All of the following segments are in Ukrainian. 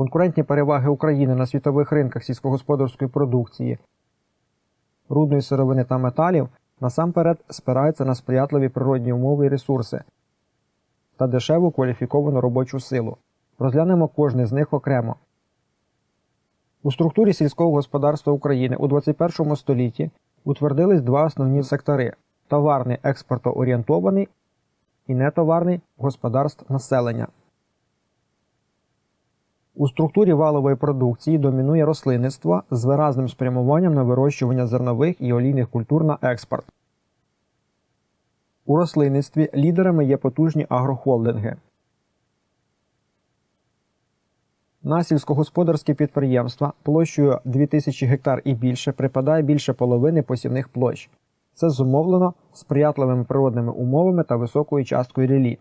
Конкурентні переваги України на світових ринках сільськогосподарської продукції, рудної сировини та металів насамперед спираються на сприятливі природні умови і ресурси та дешеву кваліфіковану робочу силу. Розглянемо кожний з них окремо. У структурі сільського господарства України у 21 столітті утвердились два основні сектори товарний експортоорієнтований і нетоварний господарств населення. У структурі валової продукції домінує рослинництво з виразним спрямуванням на вирощування зернових і олійних культур на експорт. У рослинництві лідерами є потужні агрохолдинги. На сільськогосподарські підприємства площею 2000 гектар і більше припадає більше половини посівних площ. Це зумовлено сприятливими природними умовами та високою часткою релі.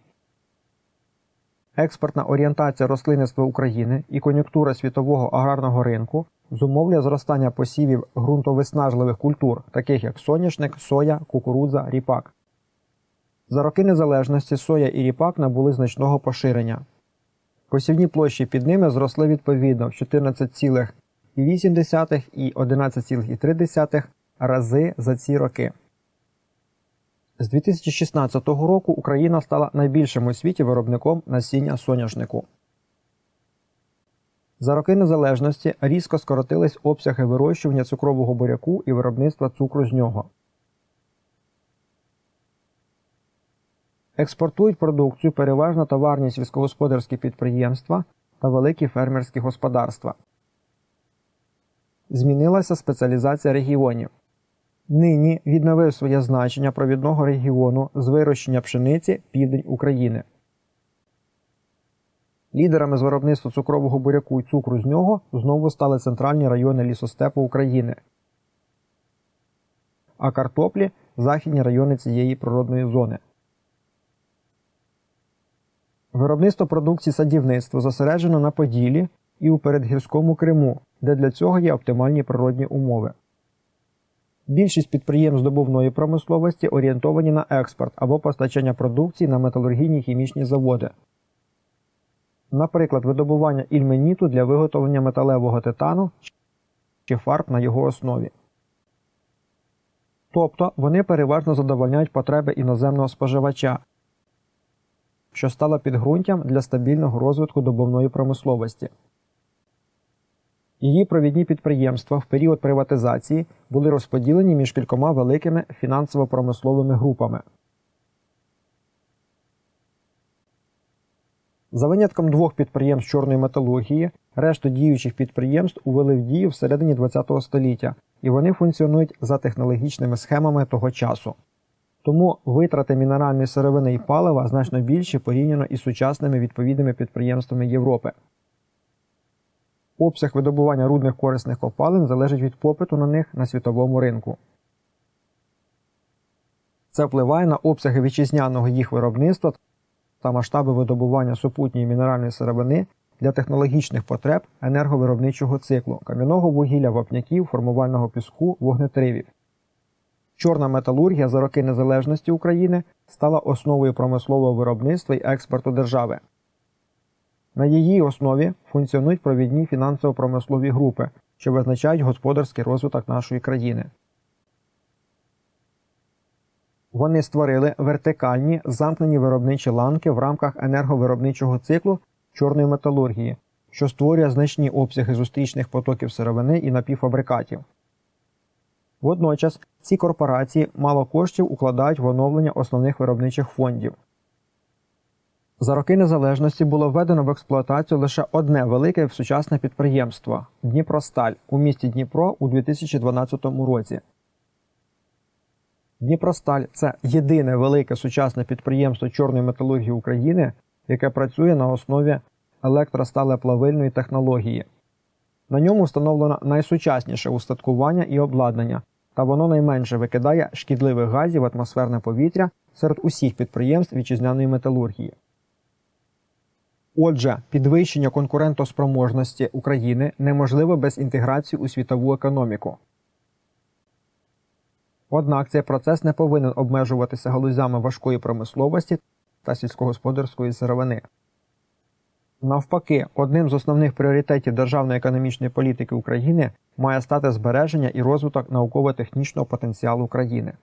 Експортна орієнтація рослинництва України і кон'юнктура світового аграрного ринку зумовлює зростання посівів ґрунтовиснажливих культур, таких як соняшник, соя, кукурудза, ріпак. За роки незалежності соя і ріпак набули значного поширення. Посівні площі під ними зросли відповідно в 14,8 і 11,3 рази за ці роки. З 2016 року Україна стала найбільшим у світі виробником насіння соняшнику. За роки незалежності різко скоротились обсяги вирощування цукрового буряку і виробництва цукру з нього. Експортують продукцію переважно товарні сільськогосподарські підприємства та великі фермерські господарства. Змінилася спеціалізація регіонів. Нині відновив своє значення провідного регіону з вирощення пшениці південь України. Лідерами з виробництва цукрового буряку і цукру з нього знову стали центральні райони лісостепу України, а картоплі західні райони цієї природної зони. Виробництво продукції садівництва зосереджено на Поділі і у передгірському Криму, де для цього є оптимальні природні умови. Більшість підприємств добувної промисловості орієнтовані на експорт або постачання продукції на металургійні хімічні заводи. Наприклад, видобування ільменіту для виготовлення металевого титану чи фарб на його основі. Тобто вони переважно задовольняють потреби іноземного споживача, що стало підґрунтям для стабільного розвитку добувної промисловості. Її провідні підприємства в період приватизації були розподілені між кількома великими фінансово-промисловими групами. За винятком двох підприємств чорної металургії, решту діючих підприємств увели в дію всередині ХХ століття, і вони функціонують за технологічними схемами того часу. Тому витрати мінеральної сировини і палива значно більші порівняно із сучасними відповідними підприємствами Європи. Обсяг видобування рудних корисних копалин залежить від попиту на них на світовому ринку. Це впливає на обсяги вітчизняного їх виробництва та масштаби видобування супутньої мінеральної сировини для технологічних потреб енерговиробничого циклу, кам'яного вугілля, вапняків, формувального піску, вогнетривів. Чорна металургія за роки незалежності України стала основою промислового виробництва і експорту держави. На її основі функціонують провідні фінансово-промислові групи, що визначають господарський розвиток нашої країни. Вони створили вертикальні замкнені виробничі ланки в рамках енерговиробничого циклу чорної металургії, що створює значні обсяги зустрічних потоків сировини і напівфабрикатів. Водночас ці корпорації мало коштів укладають в оновлення основних виробничих фондів. За роки незалежності було введено в експлуатацію лише одне велике сучасне підприємство Дніпросталь у місті Дніпро у 2012 році. Дніпросталь це єдине велике сучасне підприємство чорної металургії України, яке працює на основі електросталеплавильної технології. На ньому встановлено найсучасніше устаткування і обладнання, та воно найменше викидає шкідливих газів в атмосферне повітря серед усіх підприємств вітчизняної металургії. Отже, підвищення конкурентоспроможності України неможливо без інтеграції у світову економіку. Однак цей процес не повинен обмежуватися галузями важкої промисловості та сільськогосподарської сировини. Навпаки, одним з основних пріоритетів державної економічної політики України має стати збереження і розвиток науково-технічного потенціалу країни.